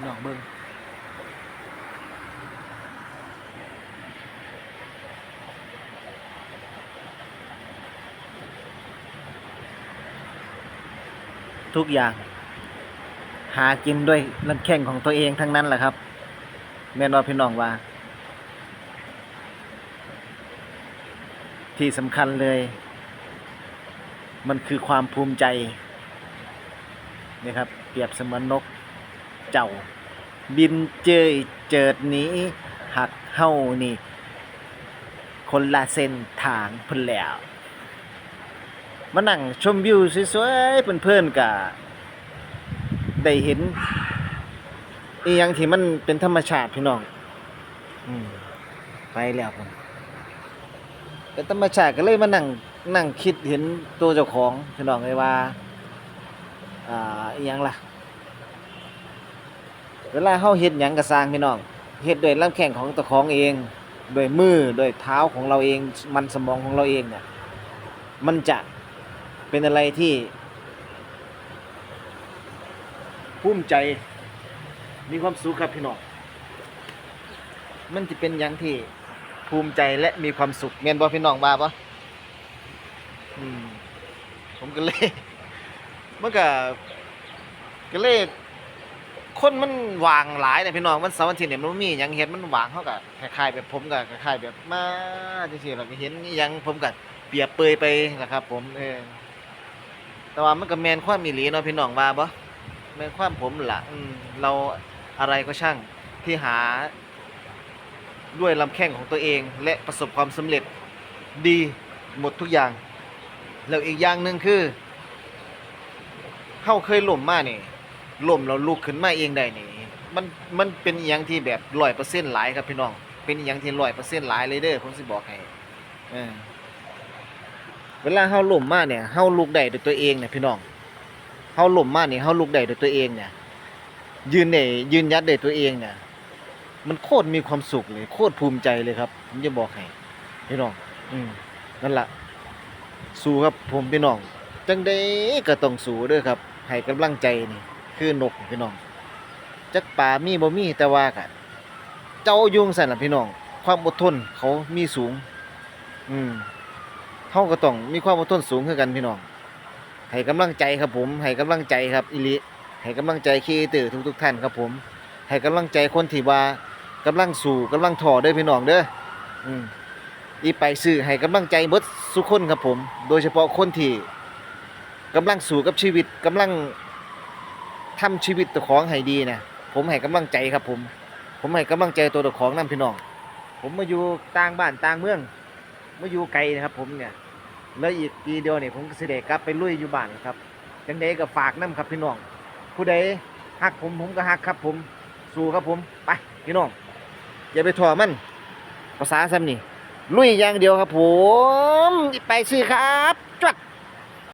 พี่น้องเบิ่งทุกอย่าง หากินด้วยลำแข้งของตัวเองทั้งนั้นแหละครับ แม่นว่าพี่น้องว่า ที่สำคัญเลย มันคือความภูมิใจนี่ครับ เปรียบเสมือนนก เจ้า บินเจยเจิดหนี้หักเฮานี่ คนละเส้นทางเพิ่นแล้วมานั่งชมวิวสวยๆเพื่อนๆกะได้เห็นอีหยังที่มันเป็นธรรมชาติพี่น้องอไปแล้วผมเป็นธรรมชาติก็เลยมานั่งนั่งคิดเห็นตัวเจ้าของพี่น้องเลยว่า อ่าอีหยังล่ะ เวลาเฮาเฮ็ดหยังก็สร้างพี่น้องเฮ็ดด้วยลำแข้งของตัวของเองด้วยมือด้วยเท้าของเราเอง มันสมองของเราเองเนี่ยมันจะเป็นอะไรที่ภูมิใจมีความสุขครับพี่น้องมันจะเป็นหยังที่ภูมิใจและมีความสุขแม่นบ่พี่น้องว่าปะผมก็เลยมันก็ก็เลย คนมันวางหลายนะพี่น้องมันเสาร์อาทิตย์เนี่ยมันมีหยังเฮ็ดมันวางเฮาก็คล้ายๆแบบผมก็คล้ายๆแบบมาจังซี่ล่ะก็เห็นอิหยังผมก็เปรียบเปรยไปล่ะครับ ผมเออแต่ว่ามันก็แมนความอีหลีเนาะพี่น้องว่าบ่แมนความผมล่ะอืมเราอะไรก็ช่างที่หา ด้วยลำแข้งของตัวเอง และประสบความสำเร็จดีหมดทุกอย่าง แล้วอีกอย่างหนึ่งคือเฮาเคยหล้มมานี่ ล้มแล้วลุกขึ้นมาเองได้นี่มันมันเป็นอหย่างที่แบบร้อยเปอร์เซ็นต์หลายครับพี่น้องเป็นอหย่างที่ร้อยเปอร์เซ็นต์หลายเลยเด้อผมสิบอกให้เออเวลาเฮาล้มมาเนี่ยเฮาลุกได้ด้วยตัวเองเนี่ยพี่น้องเฮาล้มมาเนี่ยเฮาลุกได้ด้วยตัวเองเนี่ยยืนได้ยืนยัดได้ตัวเองเนี่ยมันโคตรมีความสุขเลยโคตรภูมิใจเลยครับผมจะบอกให้พี่น้องอืมนั่นละสู้ครับผมพี่น้องจังได้ก็ต้องสู้เด้อครับให้กำลังใจนี่ คือนกพี่น้องจักป่ามีบ่มีแต่ว่ากันเจ้ายุงสั่นล่ะพี่น้อง ความอดทนเขามีสูง อืมเฮาก็ต้องมีความอดทนสูงคือกันพี่น้องให้กำลังใจครับผมให้กำลังใจครับอิลิให้กำลังใจครีเอเตอร์ทุกๆท่านครับผมให้กำลังใจคนที่ว่ากำลังสู่กำลังถ่อเด้อพี่น้องเด้ออืมอีไปซื้อให้กำลังใจเบิดสุกคนครับผม โดยเฉพาะคนที่กำลังสู่กับชีวิตกำลัง ทำชีวิตตัวของให้ดีนะผมให้กำลังใจครับผม ผมให้กำลังใจตัวตัวของนํพี่น้อง ผมมาอยู่ต่างบ้านต่างเมืองมาอยู่ไกลนะครับ ผมเนี่ยแล้วอีกปีเดียวเนี่ยผมก็สิได้กลับไปลุยอยู่บ้านครับจังใดก็ฝากนํครับพี่น้อง ผู้ใดฮักผมผมก็ฮักครับ ผมสู้ครับผมไปพี่น้องอย่าไปถ่อมันภาษาซ้ำนี่ลุยอย่างเดียวครับผมไปซื้อครับจวด